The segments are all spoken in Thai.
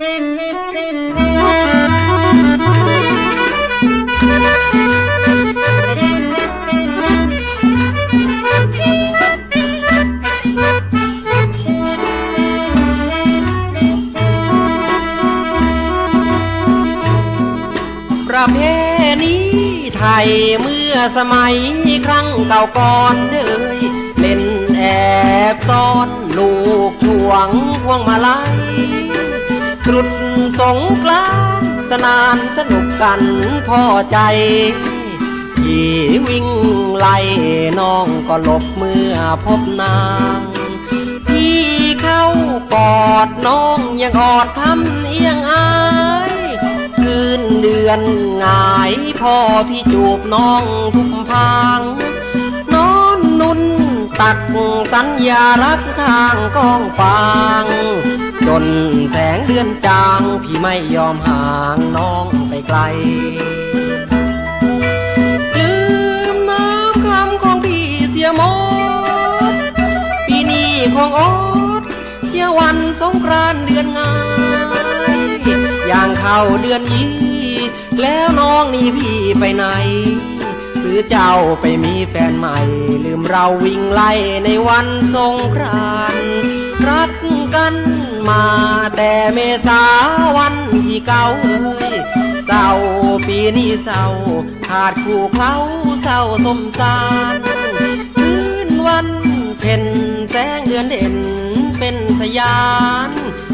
ประเพณีไทยเมื่อสมัยครั้งเก่าก่อนเอ่ยเล่นแอบซ่อนลูกช่วงพวงมาลัย ตรุดสงกรานสนานสนุกกันพอใจที่วิ่งไล่น้องก็หลบเมื่อพบนางพี่เข้ากอดน้องยังอดทำเอียงอายคืนเดือนงายพ่อพี่จูบน้องทุกพางนอนนุ่นตักสัญญารักทางกองฟาง จนแสงเดือนจาง พี่ไม่ยอมห่างน้องไปไกล ลืมน้ำคำของพี่เสียหมดปีนี้ของอดเที่ยววันสงกรานเดือนงายอย่างเข้าเดือนยี่แล้วน้องนี่พี่ไปไหนหรือเจ้าไปมีแฟนใหม่ ลืมเราวิ่งไล่ในวันสงกรานต์รักกัน มาแต่เมษาวันที่เก่าเอ้ยเศร้าปีนี้เศร้าขาดคู่เขาเศร้าสมสารคืนวันเพ็ญแสงเดือนเด่นเป็นสยาน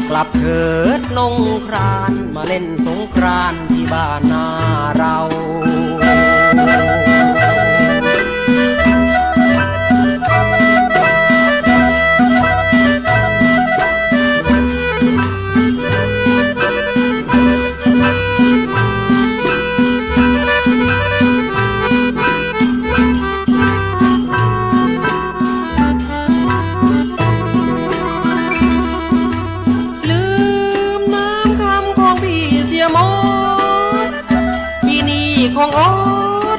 กลับเถิดนงครานมาเล่นสงกรานที่บ้านนาเรา ของอ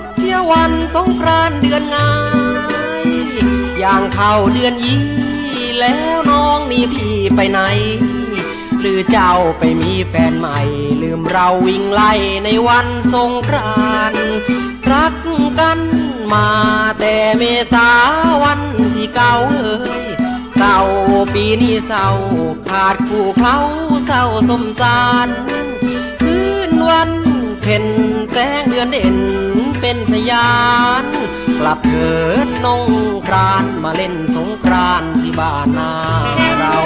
ดเที่ยววันสงกรานเดือนงายอย่างเข้าเดือนยี่แล้วน้องนี่พี่ไปไหน หรือเจ้าไปมีแฟนใหม่ ลืมเราวิ่งไล่ในวันสงกรานรักกันมาแต่เมษาวันที่เก่าเอ้ยเศร้าปีนี้เศร้าขาดคู่เขาเศร้าสมสารคืนวัน พ็ญแสงเดือนเด่นเป็นพยาน กลับเถิดนงครานมาเล่นสงกรานที่บ้านนาเรา